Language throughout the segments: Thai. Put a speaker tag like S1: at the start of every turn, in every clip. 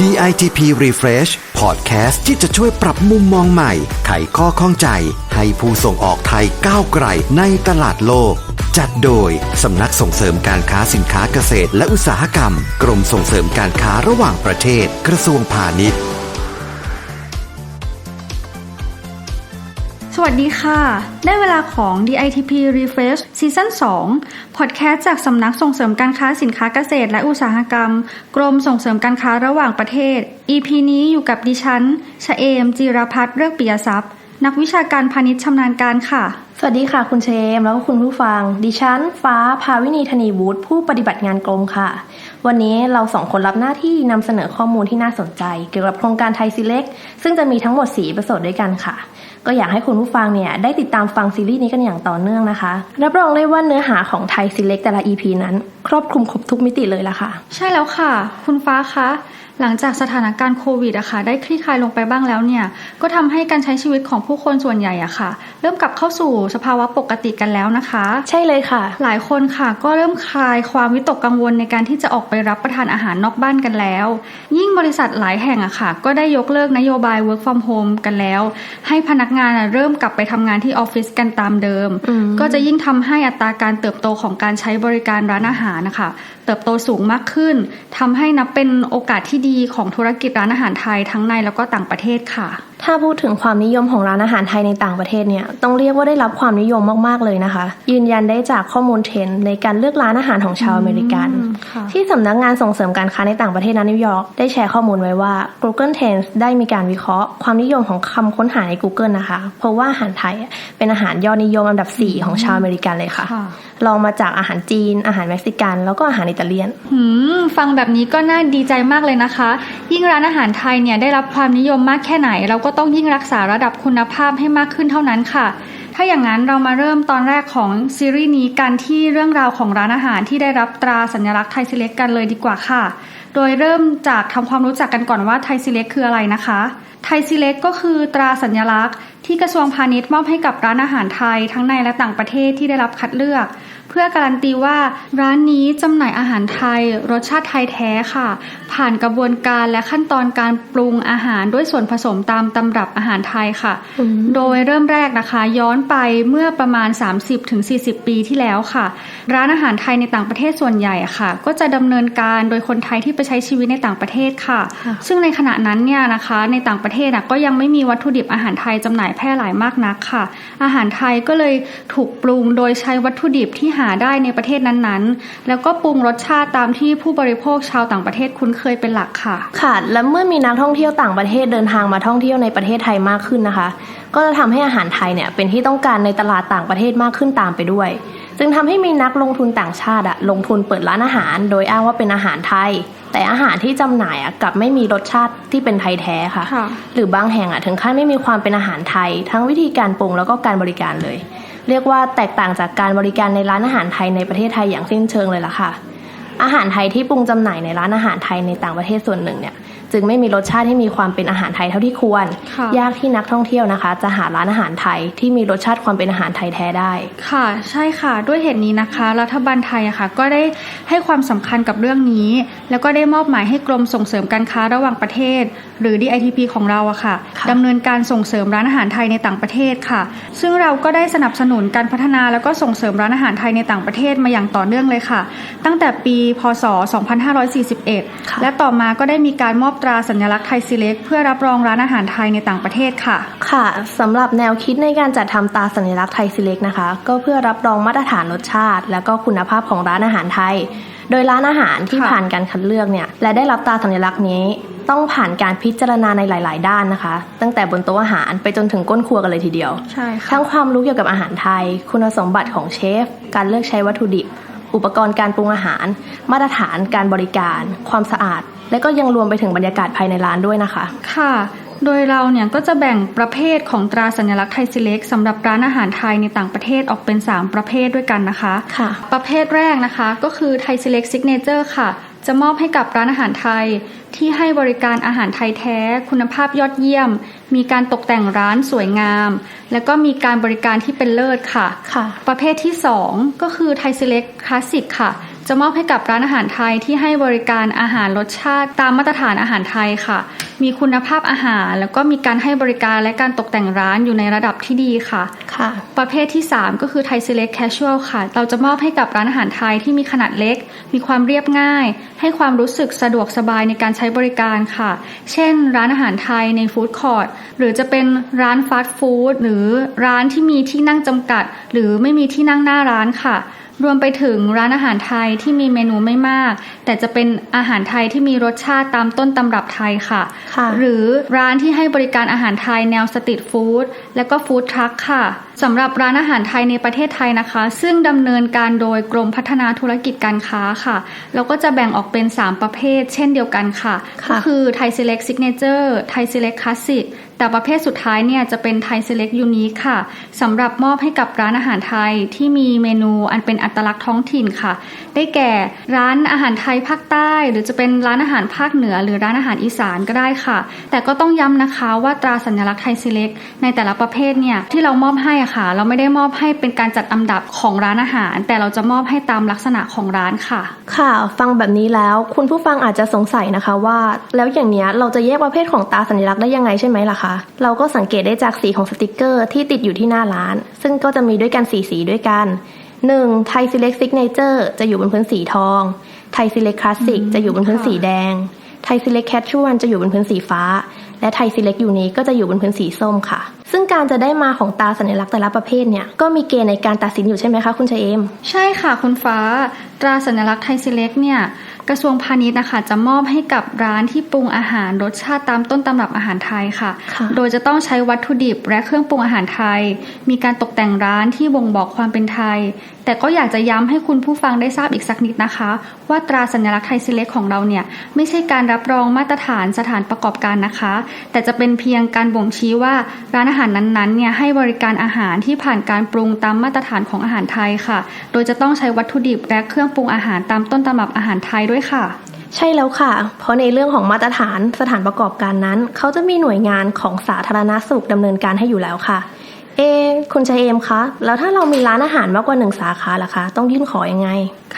S1: DITP Refresh Podcast ที่จะช่วยปรับมุมมองใหม่ ไขข้อข้องใจ ให้ผู้ส่งออกไทยก้าวไกลในตลาดโลก จัดโดย สำนักส่งเสริมการค้าสินค้าเกษตรและอุตสาหกรรม กรมส่งเสริมการค้าระหว่างประเทศ กระทรวงพาณิชย์
S2: สวัสดีค่ะ ได้เวลาของ DITP Refresh ซีซั่น2พอดแคสต์จากสำนักส่งเสริมการค้าสินค้าเกษตรและอุตสาหกรรม กรมส่งเสริมการค้าระหว่างประเทศ EP นี้อยู่กับดิฉันชะเอม จีรพัฒน์เลือกปิยทรัพย์ นักวิชาการพาณิชย์ชำนาญการค่ะ
S3: สวัสดีค่ะคุณเชม แล้วก็คุณผู้ฟัง ดิฉัน ฟ้า ภาวินีธนีวุฒิผู้ปฏิบัติงานกรมค่ะ วันนี้เราสองคนรับหน้าที่นำเสนอข้อมูลที่น่าสนใจ เกี่ยวกับโครงการไทยซีเล็กซึ่งจะมีทั้งหมด 4 ประสดด้วยกันค่ะ ก็อยากให้คุณผู้ฟังเนี่ยได้ติดตามฟังซีรีส์นี้กันอย่างต่อเนื่องนะคะ รับรองได้ว่าเนื้อหาของไทยซีเล็กแต่ละ EP นั้น ครอบคลุมครบทุกมิติเลยละค่ะ
S2: ใช่แล้วค่ะ คุณฟ้าคะ หลังจากสถานการณ์โควิดอะค่ะได้คลี่คลายลงไปบ้างแล้วเนี่ย ก็ทำให้การใช้ชีวิตของผู้คนส่วนใหญ่อะค่ะ เริ่มกลับเข้าสู่สภาวะปกติกันแล้วนะคะ
S3: ใช่เลยค่ะ
S2: หลายคนค่ะ ก็เริ่มคลายความวิตกกังวลในการที่จะออกไปรับประทานอาหารนอกบ้านกันแล้ว ยิ่งบริษัทหลายแห่งอะค่ะ ก็ได้ยกเลิกนโยบาย work from home กันแล้ว ให้พนักงานอะเริ่มกลับไปทำงานที่ออฟฟิศกันตามเดิม
S3: อืม
S2: ก็จะยิ่งทำให้อัตราการเติบโตของการใช้บริการร้านอาหารนะคะ เติบโตสูงมากขึ้นทำให้นับเป็นโอกาสที่ดีของธุรกิจร้านอาหารไทยทั้งในแล้วก็ต่างประเทศค่ะ
S3: ถ้าพูดถึงความนิยมของร้านอาหารไทยในต่างประเทศเนี่ยต้องเรียกว่าได้รับความนิยมมากๆเลยนะคะ ยืนยันได้จากข้อมูลเทรนด์ในการเลือกร้านอาหารของชาวอเมริกัน
S2: อืมค่ะ
S3: ที่สำนักงานส่งเสริมการค้าในต่างประเทศนั้นนิวยอร์กได้แชร์ข้อมูลไว้ว่า Google Trends ได้มีการวิเคราะห์ ความนิยมของคำค้นหาใน Google นะคะเพราะว่าอาหารไทยอะเป็นอาหารยอดนิยมอันดับ 4 ของชาวอเมริกันเลยค่ะ
S2: ค่ะ
S3: ลองมาจากอาหารจีน อาหารเม็กซิกัน แล้วก็อาหารอิตาเลียน
S2: หืมฟังแบบนี้ก็น่าดีใจมากเลยนะคะ ยิ่งร้านอาหารไทยเนี่ยได้รับความนิยมมากแค่ไหนเราก็็ต้องยิ่งรักษาระดับคุณภาพให้มากขึ้นเท่านั้นค่ะ ถ้าอย่างนั้นเรามาเริ่มตอนแรกของซีรีส์นี้กันที่เรื่องราวของร้านอาหารที่ได้รับตราสัญลักษณ์ไทยซิเล็กกันเลยดีกว่าค่ะ โดยเริ่มจากทำความรู้จักกันก่อนว่าไทยซิเล็กคืออะไรนะคะไทยซิเล็กก็คือตราสัญลักษณ์ ที่กระทรวงพาณิชย์มอบให้กับร้านอาหารไทยทั้งในและต่างประเทศที่ได้รับคัดเลือก เพื่อการันตีว่าร้านนี้จำหน่ายอาหารไทย รสชาติไทยแท้ค่ะ ผ่านกระบวนการและขั้นตอนการปรุงอาหารด้วยส่วนผสมตามตำรับอาหารไทยค่ะ
S3: อืม
S2: โดยเริ่มแรกนะคะ ย้อนไปเมื่อประมาณ 30-40 ปีที่แล้วค่ะ ร้านอาหารไทยในต่างประเทศส่วนใหญ่อะค่ะ ก็จะดำเนินการโดยคนไทยที่ไปใช้ชีวิตในต่างประเทศค่ะ
S3: ค่ะ
S2: ซึ่งในขณะนั้นเนี่ยนะคะในต่างประเทศอะก็ยังไม่มีวัตถุดิบอาหารไทยจำหน่ายแพร่หลายมากนักค่ะ อาหารไทยก็เลยถูกปรุงโดยใช้วัตถุดิบที่หาได้ในประเทศนั้นๆ แล้วก็ปรุงรสชาติตามที่ผู้บริโภคชาวต่างประเทศคุ้นเคยเป็นหลักค่ะ
S3: ค่ะ และเมื่อมีนักท่องเที่ยวต่างประเทศเดินทางมาท่องเที่ยวในประเทศไทยมากขึ้นนะคะ ก็จะทำให้อาหารไทยเนี่ยเป็นที่ต้องการในตลาดต่างประเทศมากขึ้นตามไปด้วย จึงทำให้มีนักลงทุนต่างชาติอะลงทุนเปิดร้านอาหาร โดยอ้างว่าเป็นอาหารไทย แต่อาหารที่จำหน่ายอะกลับไม่มีรสชาติที่เป็นไทยแท้ค่ะ
S2: ค่ะ
S3: หรือบางแห่งอะถึงขั้นไม่มีความเป็นอาหารไทย ทั้งวิธีการปรุงแล้วก็การบริการเลย เรียกว่าแตกต่างจากการบริการในร้านอาหารไทยในประเทศไทยอย่างสิ้นเชิงเลยล่ะค่ะ อาหารไทยที่ปรุงจำหน่ายในร้านอาหารไทยในต่างประเทศส่วนหนึ่งเนี่ย จึงไม่มีรสชาติที่มีความเป็นอาหารไทยเท่าที่ควร
S2: ค่ะ
S3: ยากที่นักท่องเที่ยวนะคะ จะหาร้านอาหารไทยที่มีรสชาติความเป็นอาหารไทยแท้ได้
S2: ค่ะ ใช่ค่ะ ด้วยเหตุนี้นะคะ รัฐบาลไทยอะค่ะ ก็ได้ให้ความสำคัญกับเรื่องนี้ แล้วก็ได้มอบหมายให้กรมส่งเสริมการค้าระหว่างประเทศ หรือ DITP ของเราอะค่ะ
S3: ค่ะ
S2: ดำเนินการส่งเสริมร้านอาหารไทยในต่างประเทศค่ะ ซึ่งเราก็ได้สนับสนุนการพัฒนาแล้วก็ส่งเสริมร้านอาหารไทยในต่างประเทศมาอย่างต่อเนื่องเลยค่ะ ตั้งแต่ปี พศ 2541
S3: ค่ะ
S2: และต่อมาก็ได้มีการมอบตราสัญลักษณ์ไทยซีเล็กเพื่อรับรองร้านอาหารไทยในต่างประเทศค่ะ
S3: ค่ะสำหรับแนวคิดในการจัดทำตราสัญลักษณ์ไทยซีเล็กนะคะ ก็เพื่อรับรองมาตรฐานรสชาติ และก็คุณภาพของร้านอาหารไทย โดยร้านอาหารที่
S2: ค่ะ
S3: ผ่านการคัดเลือกเนี่ยและได้รับตราสัญลักษณ์นี้ ต้องผ่านการพิจารณาในหลาย ๆ ด้านนะคะ ตั้งแต่บนโต๊ะอาหารไปจนถึงก้นครัวกันเลยทีเดียว
S2: ใช่ค่ะ
S3: ทั้งความรู้เกี่ยวกับอาหารไทย คุณสมบัติของเชฟ การเลือกใช้วัตถุดิบอุปกรณ์การปรุงอาหาร มาตรฐานการบริการ ความสะอาด และก็ยังรวมไปถึงบรรยากาศภายในร้านด้วยนะคะ
S2: ค่ะ โดยเราเนี่ยก็จะแบ่งประเภทของตราสัญลักษณ์ไทยซิเล็กสำหรับร้านอาหารไทยในต่างประเทศออกเป็น 3 ประเภทด้วยกันนะคะ
S3: ค่ะ
S2: ประเภทแรกนะคะก็คือไทยซิเล็กซิกเนเจอร์ค่ะ จะมอบให้กับร้านอาหารไทย ที่ให้บริการอาหารไทยแท้ คุณภาพยอดเยี่ยม มีการตกแต่งร้านสวยงาม และก็มีการบริการที่เป็นเลิศค่ะ
S3: ค่ะ
S2: ประเภทที่ 2 ก็คือไทย Select Classic ค่ะ จะมอบให้กับร้านอาหารไทยที่ให้บริการอาหารรสชาติตามมาตรฐานอาหารไทยค่ะ มีคุณภาพอาหาร แล้วก็มีการให้บริการและการตกแต่งร้านอยู่ในระดับที่ดีค่ะ
S3: ค่ะ
S2: ประเภทที่ 3 ก็คือไทย Select Casual ค่ะ เราจะมอบให้กับร้านอาหารไทยที่มีขนาดเล็ก มีความเรียบง่าย ให้ความรู้สึกสะดวกสบายในการใช้บริการค่ะ เช่น ร้านอาหารไทยในฟู้ดคอร์ทหรือจะเป็นร้านฟาสต์ฟู้ดหรือร้านที่มีที่นั่งจำกัด หรือไม่มีที่นั่งหน้าร้านค่ะ รวมไปถึงร้านอาหารไทยที่มีเมนูไม่มาก แต่จะเป็นอาหารไทยที่มีรสชาติตามต้นตำรับไทยค่ะ
S3: ค่ะ
S2: หรือร้านที่ให้บริการอาหารไทยแนวสตรีทฟู้ดและก็ฟู้ดทรัคค่ะสำหรับร้านอาหารไทยในประเทศไทยนะคะ ซึ่งดำเนินการโดยกรมพัฒนาธุรกิจการค้าค่ะ แล้วก็จะแบ่งออกเป็น 3 ประเภท เช่นเดียวกันค่ะ
S3: ค่ะ
S2: ก็คือไทย Select Signature ไทย Select Classic แต่ประเภทสุดท้ายเนี่ยจะเป็นไทย Select Unique ค่ะสำหรับมอบให้กับร้านอาหารไทยที่มีเมนูอันเป็นอัตลักษณ์ท้องถิ่นค่ะ ได้แก่ร้านอาหารไทยภาคใต้ หรือจะเป็นร้านอาหารภาคเหนือ หรือร้านอาหารอีสานก็ได้ค่ะ แต่ก็ต้องย้ำนะคะว่าตราสัญลักษณ์ไทย Select ในแต่ละประเภทเนี่ยที่เรามอบให้ค่ะ เราไม่ได้มอบให้เป็นการจัดอันดับของร้านอาหาร แต่เราจะมอบให้ตามลักษณะของร้านค่ะ
S3: ค่ะ ฟังแบบนี้แล้วคุณผู้ฟังอาจจะสงสัยนะคะว่า แล้วอย่างเนี้ยเราจะแยกประเภทของตราสัญลักษณ์ได้ยังไงใช่ไหมล่ะคะเราก็สังเกตได้จากสีของสติกเกอร์ที่ติดอยู่ที่หน้าร้าน ซึ่งก็จะมีด้วยกันสีสีด้วยกัน 1. ไทย Select Signature จะอยู่บนพื้นสีทองไทย Select Classic จะอยู่บนพื้นสีแดงไทย Select Casual จะอยู่บนพื้นสีฟ้า และไทย Select Unique ก็จะอยู่บนพื้นสีส้มค่ะ ซึ่งการจะได้มาของตราสัญลักษณ์แต่ละประเภทเนี่ยก็มีเกณฑ์ในการตัดสินอยู่ใช่ไหมคะคุณชเอม
S2: ใช่ค่ะคุณฟ้า ตราสัญลักษณ์ไทย Select เนี่ย กระทรวงพาณิชย์นะคะจะมอบให้กับร้านที่ปรุงอาหารรสชาติตามต้นตำรับอาหารไทยค่ะ
S3: ค่ะ
S2: โดยจะต้องใช้วัตถุดิบและเครื่องปรุงอาหารไทย มีการตกแต่งร้านที่บ่งบอกความเป็นไทย แต่ก็อยากจะย้ำให้คุณผู้ฟังได้ทราบอีกสักนิดนะคะ ว่าตราสัญลักษณ์ไทย Select ของเราเนี่ยไม่ใช่การรับรองมาตรฐานสถานประกอบการนะคะ แต่จะเป็นเพียงการบ่งชี้ว่าร้านอาหารนั้นๆเนี่ยให้บริการอาหารที่ผ่านการปรุงตามมาตรฐานของอาหารไทยค่ะ โดยจะต้องใช้วัตถุดิบและเครื่องปรุงอาหารตามต้นตำรับอาหารไทยด้วยค่ะ
S3: ใช่แล้วค่ะ เพราะในเรื่องของมาตรฐานสถานประกอบการนั้น เขาจะมีหน่วยงานของสาธารณสุขดำเนินการให้อยู่แล้วค่ะ เอ คุณชายเอมคะ แล้วถ้าเรามีร้านอาหารมากกว่าหนึ่งสาขาล่ะคะ ต้องยื่นขอยังไง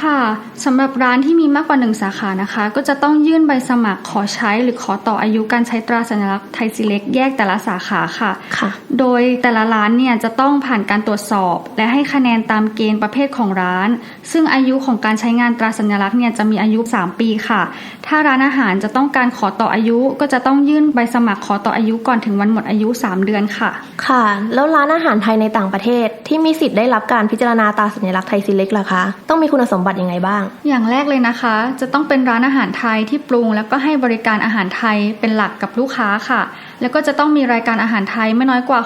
S2: ค่ะสำหรับร้านที่มีมากกว่าหนึ่งสาขานะคะ ก็จะต้องยื่นใบสมัครขอใช้หรือขอต่ออายุการใช้ตราสัญลักษณ์ไทยซิเล็กแยกแต่ละสาขาค่ะ
S3: ค่ะ
S2: โดยแต่ละร้านเนี่ยจะต้องผ่านการตรวจสอบ และให้คะแนนตามเกณฑ์ประเภทของร้าน ซึ่งอายุของการใช้งานตราสัญลักษณ์เนี่ยจะมีอายุ 3 ปีค่ะ ถ้าร้านอาหารจะต้องการขอต่ออายุก็จะต้องยื่นใบสมัครขอต่ออายุก่อนถึงวันหมดอายุ 3 เดือนค่ะ
S3: ค่ะ แล้วร้านอาหารไทยในต่างประเทศที่มีสิทธิ์ได้รับการพิจารณาตราสัญลักษณ์ไทยซีเล็กล่ะคะ ต้องมีคุณสมบัติยังไงบ้าง
S2: อย่างแรกเลยนะคะ จะต้องเป็นร้านอาหารไทยที่ปรุง แล้วก็ให้บริการอาหารไทยเป็นหลักกับลูกค้าค่ะ แล้วก็จะต้องมีรายการอาหารไทยไม่น้อยกว่า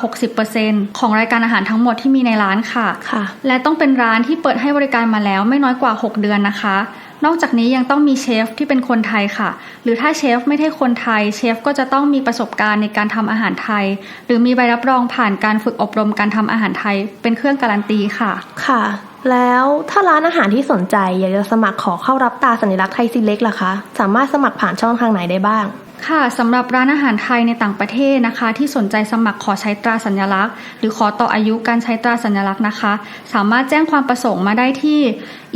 S2: 60%ของรายการอาหารทั้งหมดที่มีในร้านค่ะ
S3: ค่ะ
S2: และต้องเป็นร้านที่เปิดให้บริการมาแล้วไม่น้อยกว่า 6 เดือนนะคะนอกจากนี้ยังต้องมีเชฟที่เป็นคนไทยค่ะ หรือถ้าเชฟไม่ใช่คนไทย เชฟก็จะต้องมีประสบการณ์ในการทำอาหารไทย หรือมีใบรับรองผ่านการฝึกอบรมการทำอาหารไทย เป็นเครื่องการันตีค่ะ
S3: ค่ะ แล้วถ้าร้านอาหารที่สนใจอยากจะสมัครขอเข้ารับตาสัญลักษณ์ไทยซีเล็กล่ะคะ สามารถสมัครผ่านช่องทางไหนได้บ้าง
S2: ค่ะสำหรับร้านอาหารไทยในต่างประเทศนะคะ ที่สนใจสมัครขอใช้ตราสัญลักษณ์ หรือขอต่ออายุการใช้ตราสัญลักษณ์นะคะ สามารถแจ้งความประสงค์มาได้ที่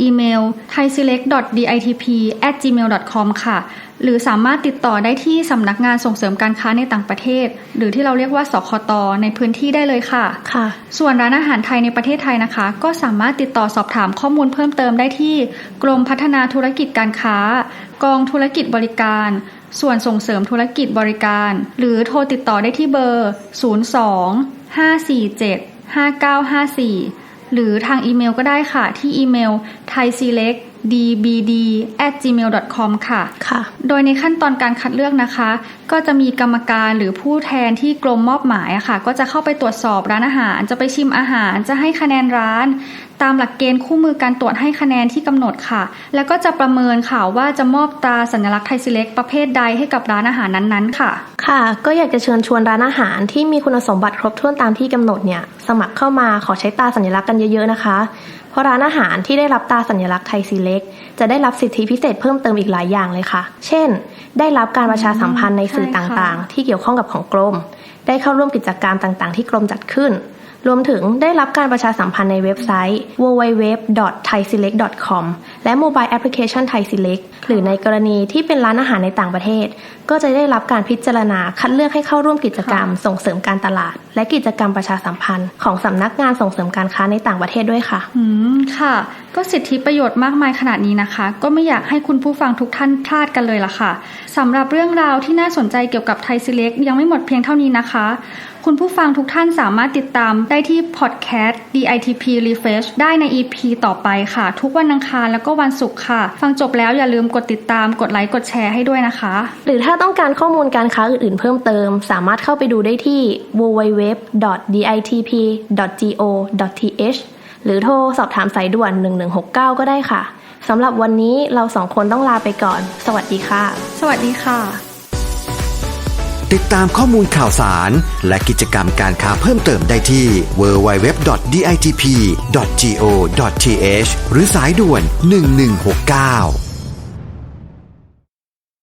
S2: อีเมล thaiselect.ditp@gmail.com ค่ะ หรือสามารถติดต่อได้ที่สำนักงานส่งเสริมการค้าในต่างประเทศ หรือที่เราเรียกว่าสคตในพื้นที่ได้เลยค่ะ
S3: ค่ะ
S2: ส่วนร้านอาหารไทยในประเทศไทยนะคะ ก็สามารถติดต่อสอบถามข้อมูลเพิ่มเติมได้ที่ กรมพัฒนาธุรกิจการค้า กองธุรกิจบริการ ส่วนส่งเสริมธุรกิจบริการ หรือโทรติดต่อได้ที่เบอร์ 02 547 5954 หรือทางอีเมลก็ได้ค่ะ ที่อีเมล thaiselectdbd@gmail.com ค่ะ
S3: ค่ะ
S2: โดยในขั้นตอนการคัดเลือกนะคะ ก็จะมีกรรมการหรือผู้แทนที่กรมมอบหมายอะค่ะ ก็จะเข้าไปตรวจสอบร้านอาหาร จะไปชิมอาหาร จะให้คะแนนร้าน ตามหลักเกณฑ์คู่มือการตรวจให้คะแนนที่กำหนดค่ะ แล้วก็จะประเมินค่ะว่าจะมอบตราสัญลักษณ์ไทยซิเล็กประเภทใดให้กับร้านอาหารนั้นๆ ค่ะ
S3: ค่ะ ก็อยากจะเชิญชวนร้านอาหารที่มีคุณสมบัติครบถ้วนตามที่กำหนดเนี่ยสมัครเข้ามาขอใช้ตราสัญลักษณ์กันเยอะๆนะคะ เพราะร้านอาหารที่ได้รับตราสัญลักษณ์ไทยซีเล็กจะได้รับสิทธิพิเศษเพิ่มเติมอีกหลายอย่างเลยค่ะ เช่น ได้รับการประชาสัมพันธ์ในสื่อต่างๆ ที่เกี่ยวข้องกับของกรม ได้เข้าร่วมกิจกรรมต่างๆ ที่กรมจัดขึ้น รวมถึงได้รับการประชาสัมพันธ์ในเว็บไซต์ www.thaiselect.com และ Mobile Application Thai Select หรือในกรณีที่เป็นร้านอาหารในต่างประเทศ ก็จะได้รับการพิจารณาคัดเลือกให้เข้าร่วมกิจกรรม ส่งเสริมการตลาด และกิจกรรมประชาสัมพันธ์ ของสำนักงานส่งเสริมการค้าในต่างประเทศด้วยค่ะ
S2: อืมค่ะ ก็สิทธิประโยชน์มากมายขนาดนี้นะคะ ก็ไม่อยากให้คุณผู้ฟังทุกท่านพลาดกันเลยล่ะค่ะสำหรับเรื่องราวที่น่าสนใจเกี่ยวกับไทยซีเล็กยังไม่หมดเพียงเท่านี้นะคะคุณผู้ฟังทุกท่านสามารถติดตามได้ที่พอดแคสต์ DITP Refresh ได้ใน EP ต่อไปค่ะ ทุกวันอังคารแล้วก็วันศุกร์ค่ะ ฟังจบแล้วอย่าลืมกดติดตามกดไลค์กดแชร์ให้ด้วยนะคะ
S3: หรือถ้าต้องการข้อมูลการค้าอื่นๆเพิ่มเติม สามารถเข้าไปดูได้ที่ www.ditp.go.th หรือโทรสอบถามสายด่วน 1169 ก็ได้ค่ะสำหรับวันนี้เราสองคนต้องลาไปก่อน สวัสดีค่ะ
S2: สวัสดีค่ะ
S1: ติดตามข้อมูลข่าวสาร และกิจกรรมการค้าเพิ่มเติมได้ที่ www.ditp.go.th หรือสายด่วน 1169